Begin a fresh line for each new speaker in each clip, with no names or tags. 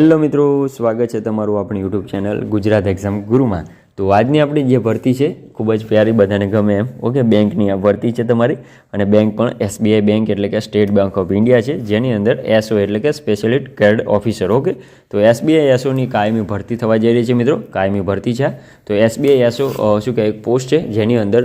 Hello મિત્રો, સ્વાગત છે તમારું આપણી યુટ્યુબ ચેનલ ગુજરાત એક્ઝામ ગુરુમાં. તો આજની આપણી જે ભરતી છે, ખૂબ જ પ્યારી, બધાને ગમે એમ. ઓકે, બેંકની આ ભરતી છે તમારી. અને બેંક પણ એસબીઆઈ બેંક એટલે કે સ્ટેટ બેંક ઓફ ઇન્ડિયા છે, જેની અંદર એસઓ એટલે કે સ્પેશિયલિટ કેડ ઓફિસર ઓકે? તો એસબીઆઈ એસઓની કાયમી ભરતી થવા જઈ રહી છે મિત્રો. કાયમી ભરતી છે તો એસબીઆઈ એસઓ શું કહેવાય, એક પોસ્ટ છે, જેની અંદર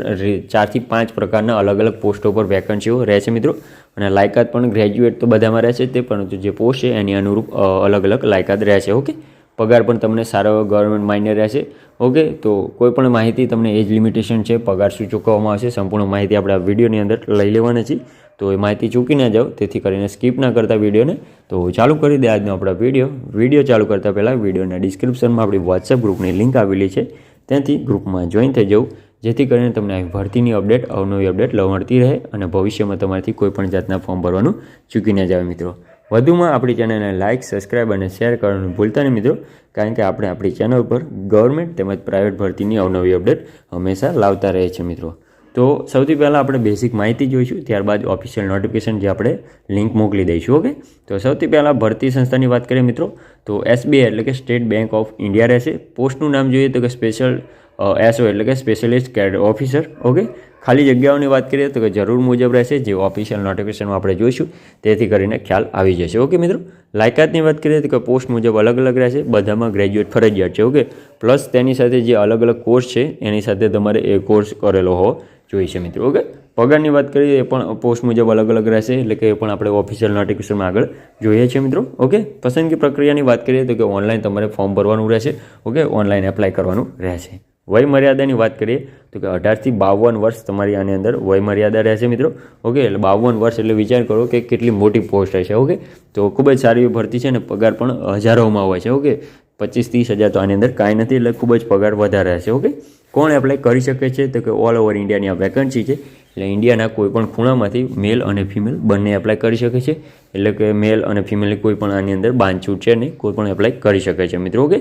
ચારથી પાંચ પ્રકારના અલગ અલગ પોસ્ટો પર વેકન્સીઓ રહે છે મિત્રો. અને લાયકાત પણ ગ્રેજ્યુએટ તો બધામાં રહેશે તે, પરંતુ જે પોસ્ટ છે એની અનુરૂપ અલગ અલગ લાયકાત રહેશે, ઓકે? પગાર પણ તમને સારો ગવર્મેન્ટ માન્ય રહેશે, ઓકે? તો કોઈ પણ માહિતી તમને એજ લિમિટેશન છે, પગાર શું ચૂકવવામાં આવશે, સંપૂર્ણ માહિતી આપણે આ વિડીયોની અંદર લઈ લેવાની છે તો એ માહિતી ચૂકી ના જાઓ, તેથી કરીને સ્કીપ ના કરતા વિડીયોને. તો ચાલુ કરી દે આજનો આપણા વીડિયો વીડિયો ચાલુ કરતાં પહેલાં વિડીયોના ડિસ્ક્રિપ્શનમાં આપણી વોટ્સએપ ગ્રુપની લિંક આવેલી છે. ત્યાંથી ગ્રુપમાં જોઈન થઈ જવું જેથી કરીને તમને આવી ભરતીની અપડેટ, અવનવી અપડેટ મળતી રહે અને ભવિષ્યમાં તમારાથી કોઈ પણ જાતના ફોર્મ ભરવાનું ચૂકી ન જાવ મિત્રો. વધુમાં આપણી ચેનલને લાઇક સબસ્ક્રાઇબ અને શેર કરવાનું ભૂલતા નહીં મિત્રો, કારણ કે આપણે આપણી ચેનલ પર ગવર્મેન્ટ તેમજ પ્રાઇવેટ ભરતીની અવનવી અપડેટ હંમેશા લાવતા રહે છે મિત્રો. તો સૌથી પહેલાં આપણે બેસિક માહિતી જોઈશું, ત્યારબાદ ઓફિશિયલ નોટિફિકેશન જે આપણે લિંક મોકલી દઈશું ઓકે તો સૌથી પહેલાં ભરતી સંસ્થાની વાત કરીએ મિત્રો, તો એસબીઆઈ એટલે કે સ્ટેટ બેંક ઓફ ઇન્ડિયા રહેશે. પોસ્ટનું નામ જોઈએ તો કે સ્પેશિયલ એસઓ એટલે કે સ્પેશિયલિસ્ટ કેડ ઓફિસર ઓકે ખાલી જગ્યાઓની વાત કરીએ તો કે જરૂર મુજબ રહેશે, જે ઓફિશિયલ નોટિફિકેશનમાં આપણે જોઈશું, તેથી કરીને ખ્યાલ આવી જશે ઓકે મિત્રો? લાયકાતની વાત કરીએ તો કે પોસ્ટ મુજબ અલગ અલગ રહેશે, બધામાં ગ્રેજ્યુએટ ફરજિયાત છે ઓકે પ્લસ તેની સાથે જે અલગ અલગ કોર્સ છે, એની સાથે તમારે એ કોર્સ કરેલો હોવો જોઈએ છે, મિત્રો ઓકે પગારની વાત કરીએ એ પણ પોસ્ટ મુજબ અલગ અલગ રહેશે, એટલે કે એ પણ આપણે ઓફિશિયલ નોટિફિકેશનમાં આગળ જોઈએ છીએ મિત્રો ઓકે પસંદગી પ્રક્રિયાની વાત કરીએ તો કે ઓનલાઈન તમારે ફોર્મ ભરવાનું રહેશે ઓકે ઓનલાઈન એપ્લાય કરવાનું રહેશે. વય મર્યાદાની વાત કરીએ તો કે અઢારથી બાવન વર્ષ તમારી આની અંદર વયમર્યાદા રહેશે મિત્રો. ઓકે એટલે બાવન વર્ષ એટલે વિચાર કરો કે કેટલી મોટી પોસ્ટ હશે ઓકે તો ખૂબ જ સારી ભરતી છે અને પગાર પણ હજારોમાં હોય છે ઓકે પચીસ ત્રીસ હજાર તો આની અંદર કાંઈ નથી, એટલે ખૂબ જ પગાર વધારે હશે ઓકે કોણ એપ્લાય કરી શકે છે? તો કે ઓલ ઓવર ઇન્ડિયાની આ વેકન્સી છે. એટલે ઇન્ડિયાના કોઈ પણ ખૂણામાંથી મેલ અને ફિમેલ બંને એપ્લાય કરી શકે છે. એટલે કે મેલ અને ફિમેલની કોઈ પણ આની અંદર બાંધછૂટ છે નહીં, કોઈ પણ એપ્લાય કરી શકે છે મિત્રો ઓકે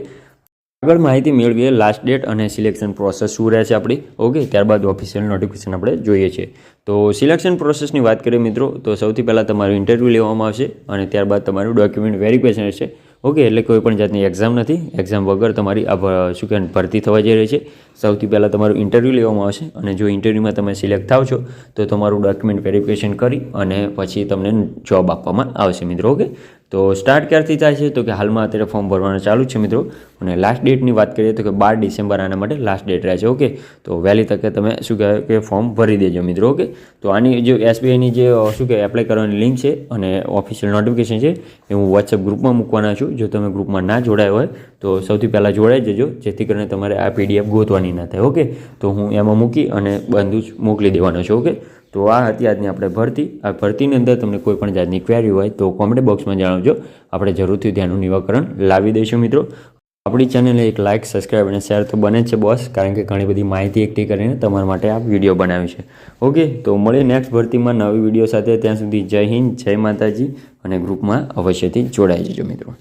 આગળ માહિતી મેળવીએ લાસ્ટ ડેટ અને સિલેક્શન પ્રોસેસ શું રહે છે આપણી? ઓકે ત્યારબાદ ઓફિશિયલ નોટિફિકેશન આપણે જોઈએ છીએ. તો સિલેક્શન પ્રોસેસની વાત કરીએ મિત્રો, તો સૌથી પહેલાં તમારું ઇન્ટરવ્યૂ લેવામાં આવશે અને ત્યારબાદ તમારું ડોક્યુમેન્ટ વેરિફિકેશન રહેશે. ઓકે એટલે કોઈ પણ જાતની એક્ઝામ નથી. એક્ઝામ વગર તમારી આ શું કહેવાય, ભરતી થવા જઈ રહી છે. સૌથી પહેલાં તમારું ઇન્ટરવ્યૂ લેવામાં આવશે અને જો ઇન્ટરવ્યૂમાં તમે સિલેક્ટ થાવ છો, તો તમારું ડોક્યુમેન્ટ વેરિફિકેશન કરી અને પછી તમને જોબ આપવામાં આવશે મિત્રો ઓકે તો સ્ટાર્ટ ક્યારથી થાય છે? તો કે હાલમાં અત્યારે ફોર્મ ભરવાનું ચાલુ છે મિત્રો. અને લાસ્ટ ડેટની વાત કરીએ તો કે બાર ડિસેમ્બર આના માટે લાસ્ટ ડેટ રહે છે ઓકે તો વહેલી તકે તમે શું કહેવાય કે ફોર્મ ભરી દેજો મિત્રો ઓકે તો આની જે એસબીઆઈની જે શું કહેવાય એપ્લાય કરવાની લિંક છે અને ઓફિશિયલ નોટિફિકેશન છે, એ હું વોટ્સએપ ગ્રુપમાં મૂકવાના છું. જો તમે ગ્રુપમાં ના જોડાયા હોય, તો સૌથી પહેલાં જોડાઈ જજો, જેથી કરીને તમારે આ પીડીએફ ગોતવાની ના થાય, ઓકે? તો હું એમાં મૂકી અને બધું જ મોકલી દેવાનો છું, ઓકે? તો આ હતી આજની આપણે ભરતી. આ ભરતીની અંદર તમને કોઈ પણ જાતની ક્વેરી હોય તો કોમેન્ટ બોક્સમાં જણાવજો. આપણે જરૂરથી ધ્યાનનું નિવાકરણ લાવી દઈશું, મિત્રો. આપણી ચેનલને એક લાઇક સબસ્ક્રાઈબ અને શેર તો બને છે બોસ કારણ કે ઘણી બધી માહિતી એકઠી કરીને તમારા માટે આ વીડિયો બનાવ્યો છે. ઓકે? તો મળીએ નેક્સ્ટ ભરતીમાં નવી વીડિયો સાથે. ત્યાં સુધી જય હિન્દ, જય માતાજી અને ગ્રુપમાં અવશ્યથી જોડાઈ જજો, મિત્રો.